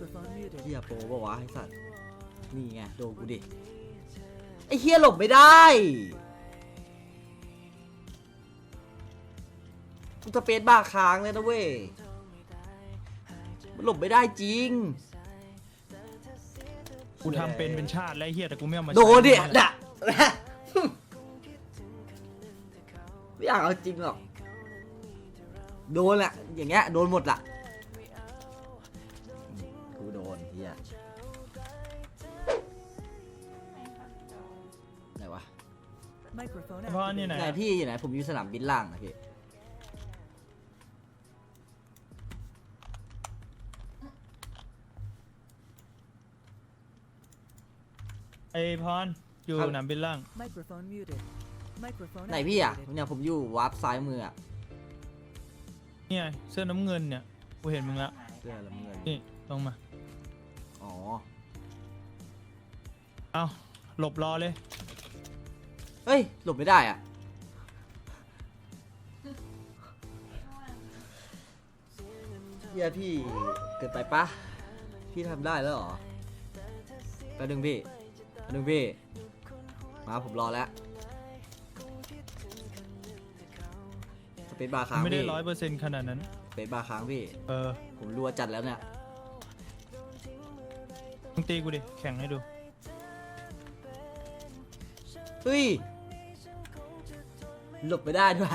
Microphone muted. เฮียโปรปะวะไอสัตว์ นี่ไงโดนกูดิ ไอเฮียหลบไม่ได้กูจะเป็นบ้าค้างเลยนะเว้ยมันหลบไม่ได้จริง กูทำเป็นเป็นชาติแล้วไอ้เฮียแต่กูไม่เอามาโดนดิใช้ด่ะไม่อยากเอาจริงหรอก โดนแหละอย่างเงี้ยโดนหมดละ โดนเฮียไหนวะ Microphone เพราะนี่ไหน activated. ไหนพี่อยู่ไหนผมอยู่สนามบินล่างนะพี่ไอพรอยู่ครับหนามบินล่าง Microphone muted. Microphone ไหนพี่อะ activated. เนี่ยผมอยู่วาร์ปซ้ายมืออะเนี่ยเสื้อน้ำเงินเนี่ยกูเห็นมึงแล้วเสื้อน้ำเงินนี่ลงมา อ๋อ เอาหลบรอเลย เฮ้ย หลบไม่ได้อะ เฮียพี่เกิดไปปะพี่ทำได้แล้วเหรอแป๊บนึงพี่แป๊บนึงพี่ มาผมรอแล้ว สเปซบาร์ค้างไม่ได้พี่ร้อยเปอร์เซ็นต์ขนาดนั้น สเปซบาร์ค้างพี่ เออ ผมรัวจัดแล้วเนี่ย มึงตีกูดิ แข่งให้ดู เฮ้ย หลบไม่ได้ด้วย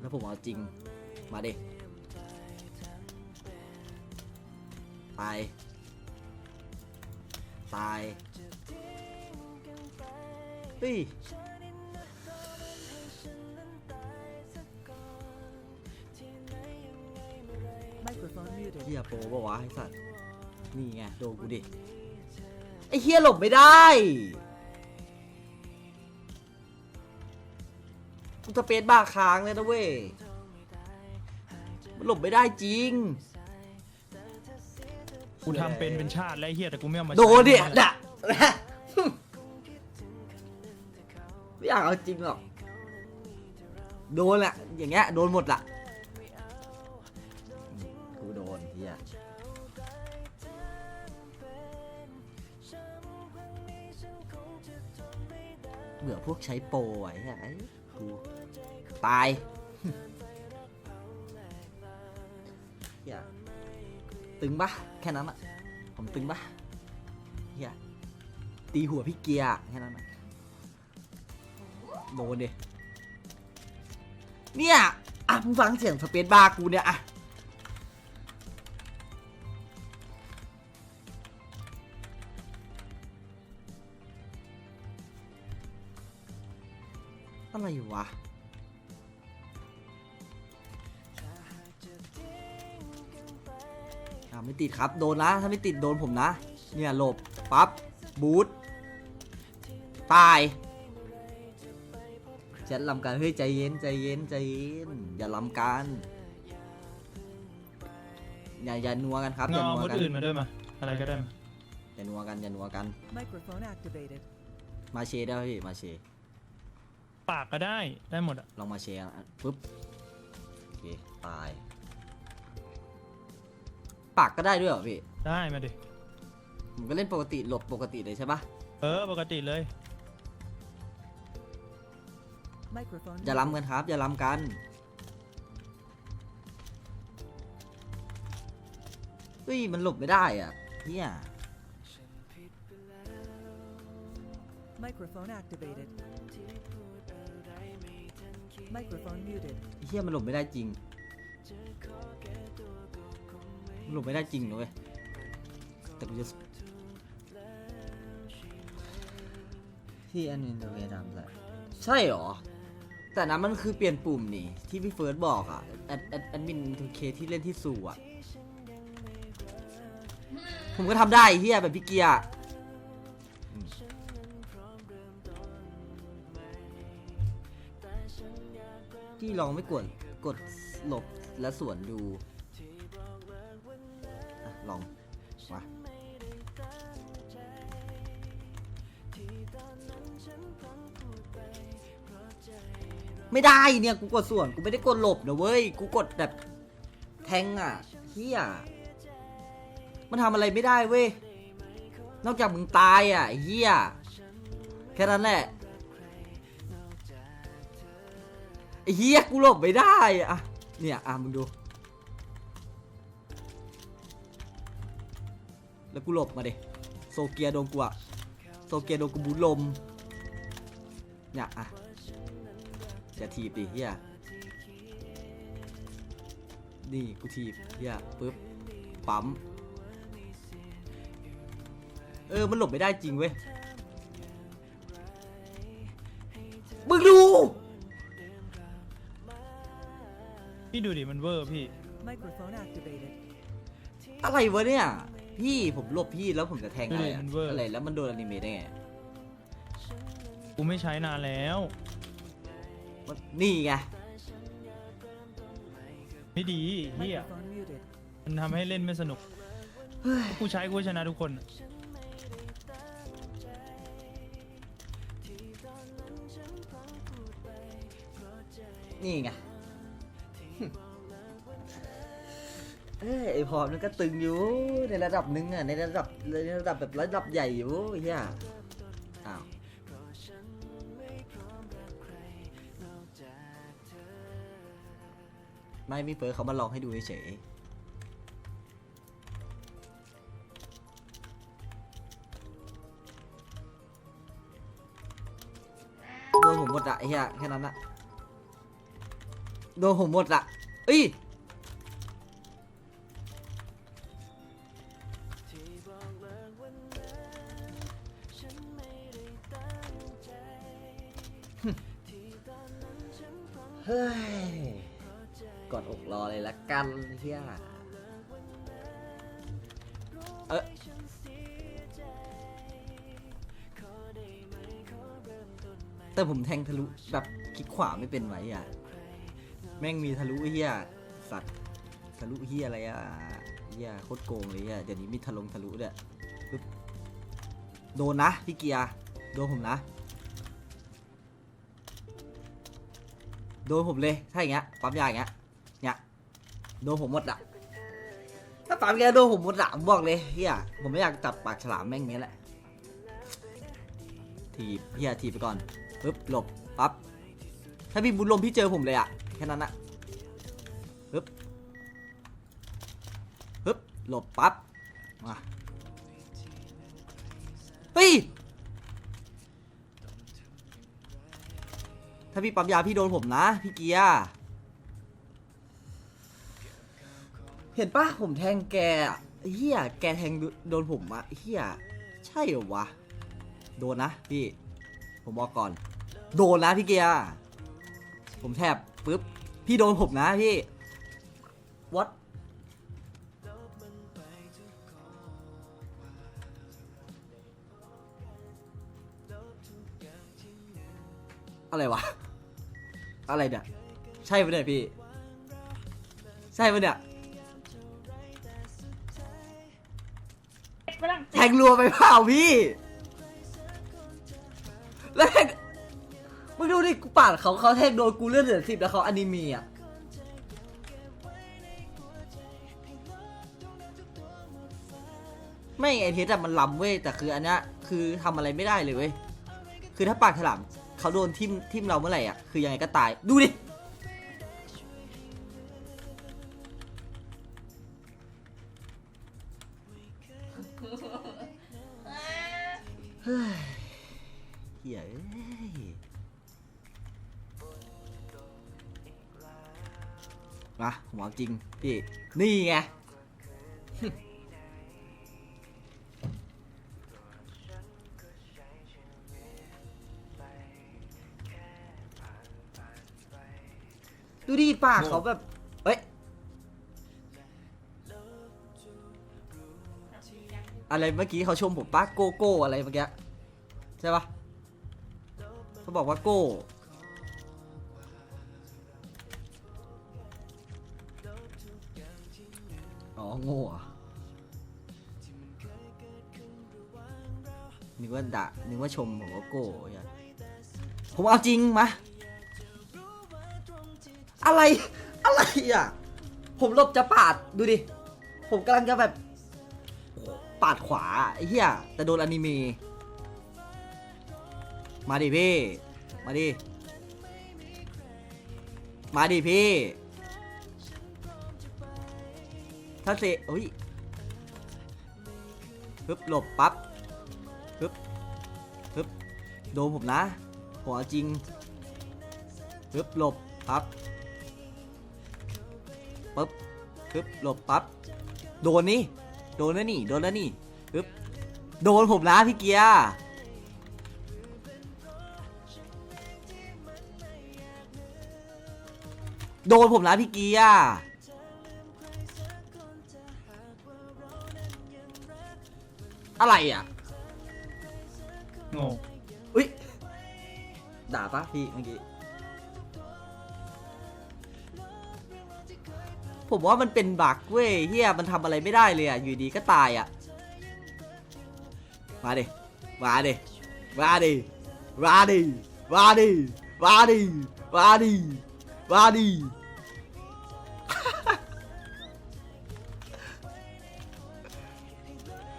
แล้วผมเอาจริง มาดิ ตาย ตาย เฮ้ย เฮียโปรปะวะไอสัตว์นี่ไงโดนกูดิไอเฮียหลบไม่ได้กูจะเป็นบ้าค้างเลยนะเว้ยมันหลบไม่ได้จริง กูทำเป็นเป็นชาติแล้วไอ้เฮียแต่กูไม่เอามาโดนดิใช้ด่ะไม่อยากเอาจริงหรอก โดนแหละ อย่างเงี้ย โดนหมดละ ยเบื่อพวกใช้โปรไว้ไอ้กูตายเฮียตึงปะแค่นั้นอะผมตึงปะเฮียตีหัวพี่เกียร์อะแค่นั้นอะโดนดิเนี่ย อะมึงฟังเสียงสเปซบาร์กูเนี่ย อะ อะไรวะ อ่าไม่ติดครับ โดนนะ ถ้าไม่ติดโดนผมนะ เนี่ยหลบ ปั๊บ บูทตายแชทลำการเฮ้ยใจเย็นใจเย็นใจเย็น อย่าลำการอย่าอย่านัวกันครับอย่าเงานัวคนกันอื่นมาด้วยมาอะไรก็ได้มาอย่านัวกันอย่านัวกัน Microphone activated. มาเชได้ไหมพี่มาเช ปากก็ได้ได้หมดอะลองมาเชอะปุ๊บโอเคตาย ปากก็ได้ด้วยเหรอพี่ได้มาดิผมก็เล่นปกติหลบปกติเลยใช่ปะเออปกติเลย Microphone อย่า muted. ล้ำกันครับ อย่าล้ำกัน เฮ้ย มันหลบไม่ได้อะเนี่ย Microphone activated. Microphone muted. ไอ้เฮียมันหลบไม่ได้จริงมันหลบไม่ได้จริงนะเว้ยแต่กูจะ ที่อันนี้ตัวเวดามแหละใช่เหรอ แต่นั้นมันคือเปลี่ยนปุ่มนี่ ที่พี่เฟิร์สบอกอะแอดแอดแอดมินทูเคที่เล่นที่สูอะ ผมก็ทำได้ไอ้เฮียแบบพี่เกียร์อื พี่ลองไม่กดกดหลบและสวนดูอะลองมาไม่ได้เนี่ยกูกดส่วนกูไม่ได้กดหลบนะเว้ยกูกดแบบแทงอะเฮียมันทำอะไรไม่ได้เว้ยนอกจากมึงตายอะเฮียแค่นั้นแหละ ไอ้เฮียกูหลบไม่ได้อะเนี่ยอะมึงดู แล้วกูหลบมาเดโซเกียโดนกูอะโซเกียโดนกูบูลมเนี่ยอะจะทีบดิเฮียนี่กูทีบเฮียปึ๊บปั๊มเออมันหลบไม่ได้จริงเว้ย พี่ดูดิมันเวอร์พี่ Microphone activated. อะไรวะเนี่ย พี่ผมหลบพี่แล้วผมจะแทงอะไรเอออะมันเวอร์ อะไรแล้วมันโดนอนิเมะได้ไงกูไม่ใช้นานแล้วมันนี่ไงไม่ดีเฮีย Microphone muted. มันทำให้เล่นไม่สนุกกูใช้กูชนะทุกคนนี่ไง อ้ยไอพอมันก็ตึงอยู่ในระดับหนึงอะในระดับในระดับแบบระดับใหญ่อยู่เฮียอ้าวไม่มีเฟิร์เขามาลองให้ดูเฉยโดนผมหมดอะเฮียแค่นั้นอะโดนผมหมดอะเอ้ย เฮ้ยกอดอกรอเลยละกันเฮียเออแต่ผมแทงทะลุแบบคลิกขวาไม่เป็นไหวอะ แม่งมีทะลุเฮียสัตว์ทะลุเฮียอะไรอะเฮียโคตรโกงเลยอะเดี๋ยวนี้มีทะลงทะลุเด้วยโดนนะพี่เกียร์โดนผมนะ โดนผมเลยถ้าอย่างเงี้ยปั๊มยาอย่างเงี้ยเนี่ยโดนผมหมดอะถ้าปั๊มยาโดนผมหมดอะผมบอกเลยเฮียผมไม่อยากจับปากฉลามแม่งเงี้ยแหละทีบเฮียทีบไปก่อนปึ๊บหลบปั๊บถ้าพี่บุญลมพี่เจอผมเลยอะแค่นั้นอะปึ๊บปึ๊บหลบปั๊บมาเฮ้ย ถ้าพี่ปั๊มยาพี่โดนผมนะ พี่เกียร์เห็นปะผมแทงแกอะเฮียแกแทงโดนผมอะเฮียใช่เหรอวะ โดนนะพี่ ผมบอกก่อน โดนนะพี่เกียร์ผมแทบปึ๊บพี่โดนผมนะพี่ what อะไรวะ อะไรเนี่ย ใช่ปะเนี่ยพี่ ใช่ปะเนี่ย ฝรั่งแทงรัวไปเปล่าพี่ แล้วแทงมึงดูดิกูปาดเขาเขาแทงโดนกูเลือดเหลือสิบแล้วเขาอนิเมีอะไม่ไอเทสอะมันล้ำเว้ยแต่คืออันเนี้ยคือทำอะไรไม่ได้เลยเว้ย คือถ้าปากฉลาม เขาโดนทิมทิมเราเมื่อไหร่อะ คือยังไงก็ตาย ดูดิ เฮ้ยเฮียเอ้ยมาผมเอาจริง พี่ นี่ไง ปากเขาแบบเฮ้ยอะไรเมื่อกี้เขาชมผมป้าโกโก้อะไรเมื่อกี้ใช่ปะเขาบอกว่าโก้อ๋อโง่อะนึกว่าด่านึกว่าชมผมว่าโก้ย่างผมเอาจริงมา อะไร อะไรอะ ผมหลบจะปาดดูดิ ผมกำลังจะแบบ ปาดขวาไอ้เหี้ยแต่โดนอนิเมะมาดิพี่ มาดิ มาดิพี่ ถ้าเซอุ้ยฮึบหลบปั๊บฮึบฮึบโดนผมนะ หัวจริงฮึบหลบปั๊บ ปึ๊บฮึบหลบปั๊บโดนนี่โดนแล้วนี่โดนแล้วนี่ฮึบโดนผมนะพี่เกียร์โดนผมนะพี่เกียร์อะไรอะโง่อุ้ยด่าปะพี่เมื่อกี้ ผมว่ามันเป็นบักเว้ยเฮียมันทำอะไรไม่ได้เลยอะ อยู่ดีก็ตายอะ มาดิ มาดิ มาดิ มาดิ มาดิ มาดิ มาดิ มาดิ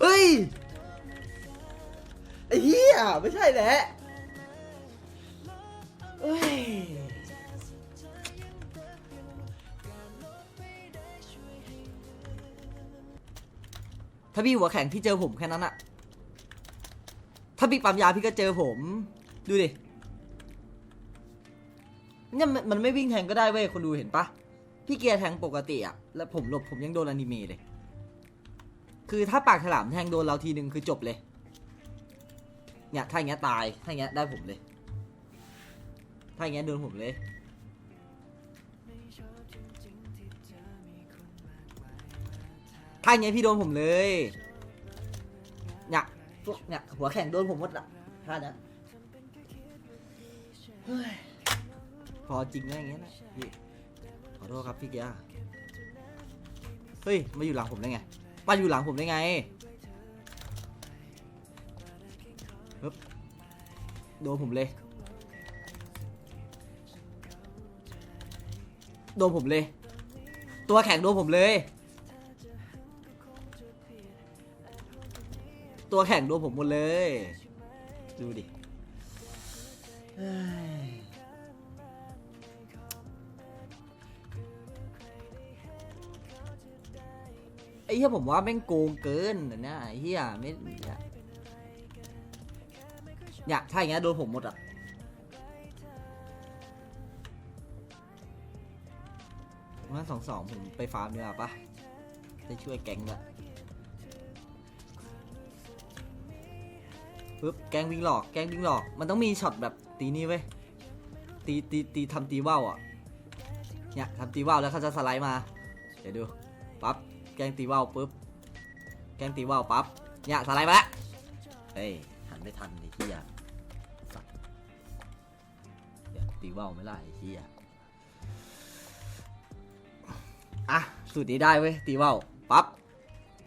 เฮ้ย ไอ้เหี้ยไม่ใช่แหละาพี่หัวแข็งพี่เจอผมแค่นั้นอะถ้าพี่ปั๊มยาพี่ก็เจอผม ดูดิ เนี่ยมันมันไม่วิ่งแทงก็ได้เว้ยคนดูเห็นปะพี่เกียร์แทงปกติอะแล้วผมหลบผมยังโดนอนิเมะเลย คือถ้าปากฉลามแทงโดนเราทีนึงคือจบเลย เนี่ยถ้าอย่างเงี้ยตาย ถ้าอย่างเงี้ยได้ผมเลย ถ้าอย่างเงี้ยโดนผมเลย ถ้าอย่างเงี้พี่โดนผมเลยเนี่ยพวกเนี่ยหัวแข็งโดนผมหมดอะท่าเนี้ยเฮ้ยพอจริงนะอย่างเงี้ยนะพี่ขอโทษครับพี่เกียร์เฮ้ยมาอยู่หลังผมได้ไงมาอยู่หลังผมได้ไงฮึบโดนผมเลย โดนผมเลย ตัวแข็งโดนผมเลย ตัวแข็งโดนผมหมดเลย ดูดิเฮ้ยไอ้เหี้ยผมว่าแม่งโกงเกินเดี๋ยวนะไอ้เหี้ยไม่เนี่ยเนี่ยถ้าอย่างเงี้ยโดนผมหมดอะงั้นสองสองผมไปฟาร์มดีกว่าปะได้ช่วยแก๊งด้วย ปึ๊บแกงวิ่งหลอกแกงวิ่งหลอก มันต้องมีช็อตแบบตีนี่เว้ยตีตีตีทำตีว่าวอะเนี่ยทำตีว่าวแล้วเขาจะสไลด์มาเดี๋ยวดูปั๊บแกลงตีว่าวปุ๊บแกลงตีว่าวปั๊บเนี่ยสไลด์มาแล้วเฮ้ยหันไม่ทันไอ้เหี้ยสัตว์เดี๋ยวตีว่าวไม่ได้ไอ้เหี้ยอะสูตรนี้ได้เว้ยตีว่าวปั๊บ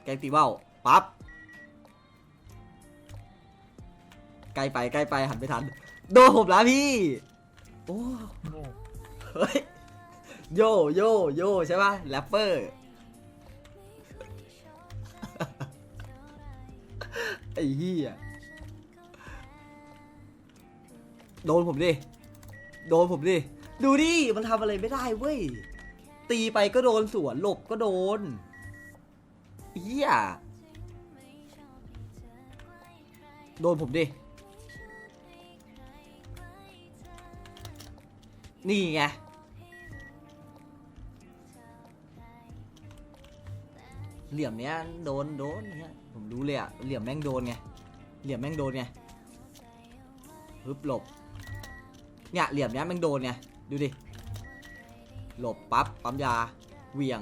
แกลงตีว่าวปั๊บ ใกล้ไปใกล้ไปหันไม่ทัน โดนผมแล้วพี่ โอ้เฮ้ยโยโยโยใช่ป่ะแรปเปอร์ไอ้เหี้ยโดนผมดิ โดนผมดิ ดูดิ มันทำอะไรไม่ได้เว้ย ตีไปก็โดนสวน หลบก็โดนเหี้ยโดนผมดิ นี่ไง เหลี่ยมเนี้ยโดนโดนเนี้ยผมรู้เลยอะเหลี่ยมแม่งโดนไง เหลี่ยมแม่งโดนไงฮึบหลบ เนี่ยเหลี่ยมเนี้ยแม่งโดนไง ดูดิ หลบปั๊บปั๊มยาเวียง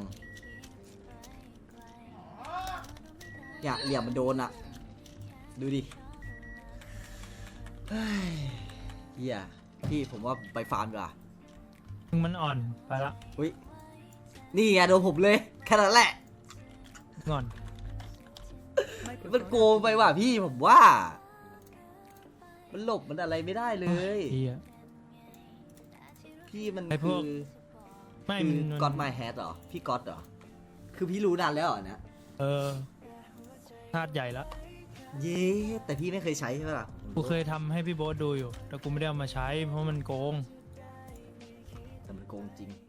เนี่ยเหลี่ยมมันโดนอะดูดิเฮ้ยเฮียพี่ผมว่าไปฟาร์มดีกว่า มึงมันอ่อนไปละอุ้ยนี่ไงโดนผมเลยแค่นั้นแหละ งอนมันโกงไปว่ะพี่ผมว่า มันหลบมันอะไรไม่ได้เลย เฮีย พี่มันไอ้พคืวก อไม่คือมันก็อดไมแฮดเหรอ พี่ก็อดเหรอ คือพี่รู้นานแล้วเหรอเนี่ยเออธาตุใหญ่ละเย้แต่พี่ไม่เคยใช้ใช่ไหมล่ะกูเคยทำให้พี่โบ๊ทดูอยู่ แต่กูไม่ได้เอามาใช้ เพราะมันโกง esta perguntinha.